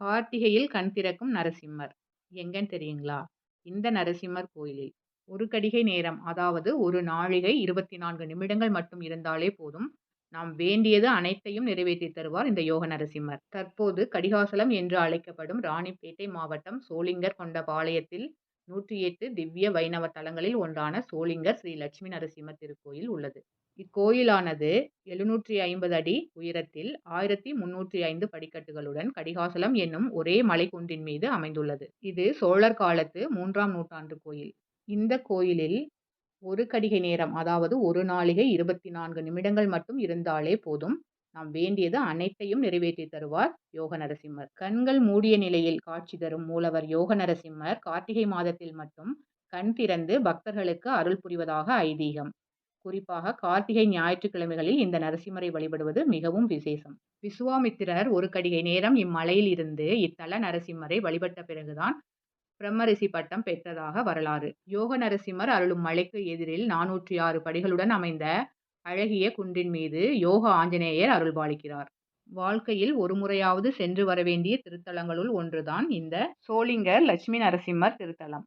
கார்த்திகையில் கண் திறக்கும் நரசிம்மர் எங்கன்னு தெரியுங்களா? இந்த நரசிம்மர் கோயிலில் ஒரு கடிகை நேரம் அதாவது ஒரு நாழிகை 24 நிமிடங்கள் மட்டும் இருந்தாலே போதும் நாம் வேண்டியது அனைத்தையும் நிறைவேற்றி தருவார் இந்த யோக நரசிம்மர். தற்போது கடிகாசலம் என்று அழைக்கப்படும் ராணிப்பேட்டை மாவட்டம் சோளிங்கர் நூற்றி எட்டு திவ்ய வைணவ தலங்களில் ஒன்றான சோளிங்கர் ஸ்ரீ லட்சுமி நரசிம்ம திருக்கோயில் உள்ளது. இக்கோயிலானது 750 அடி உயரத்தில் 1305 படிக்கட்டுகளுடன் கடிகாசலம் என்னும் ஒரே மலைக்குன்றின் மீது அமைந்துள்ளது. இது சோழர் காலத்து மூன்றாம் நூற்றாண்டு கோயில். இந்த கோயிலில் ஒரு கடிகை நேரம் அதாவது ஒரு நாழிகை 24 நிமிடங்கள் மட்டும் இருந்தாலே போதும் நாம் வேண்டியது அனைத்தையும் நிறைவேற்றி தருவார் யோக நரசிம்மர். கண்கள் மூடிய நிலையில் காட்சி தரும் மூலவர் யோக நரசிம்மர் கார்த்திகை மாதத்தில் மட்டும் கண் திறந்து பக்தர்களுக்கு அருள் புரிவதாக ஐதீகம். குறிப்பாக கார்த்திகை ஞாயிற்றுக்கிழமைகளில் இந்த நரசிம்மரை வழிபடுவது மிகவும் விசேஷம். விசுவாமித்திரர் ஒரு கடிகை நேரம் இம்மலையில் இருந்து இத்தல நரசிம்மரை வழிபட்ட பிறகுதான் பிரம்மரிசி பட்டம் பெற்றதாக வரலாறு. யோக நரசிம்மர் அருளும் மலைக்கு எதிரில் 406 படிகளுடன் அமைந்த அழகிய குன்றின் மீது யோக ஆஞ்சநேயர் அருள்பாலிக்கிறார். வாழ்க்கையில் ஒரு முறையாவது சென்று வரவேண்டிய திருத்தலங்களுள் ஒன்றுதான் இந்த சோளிங்கர் லட்சுமி நரசிம்மர் திருத்தலம்.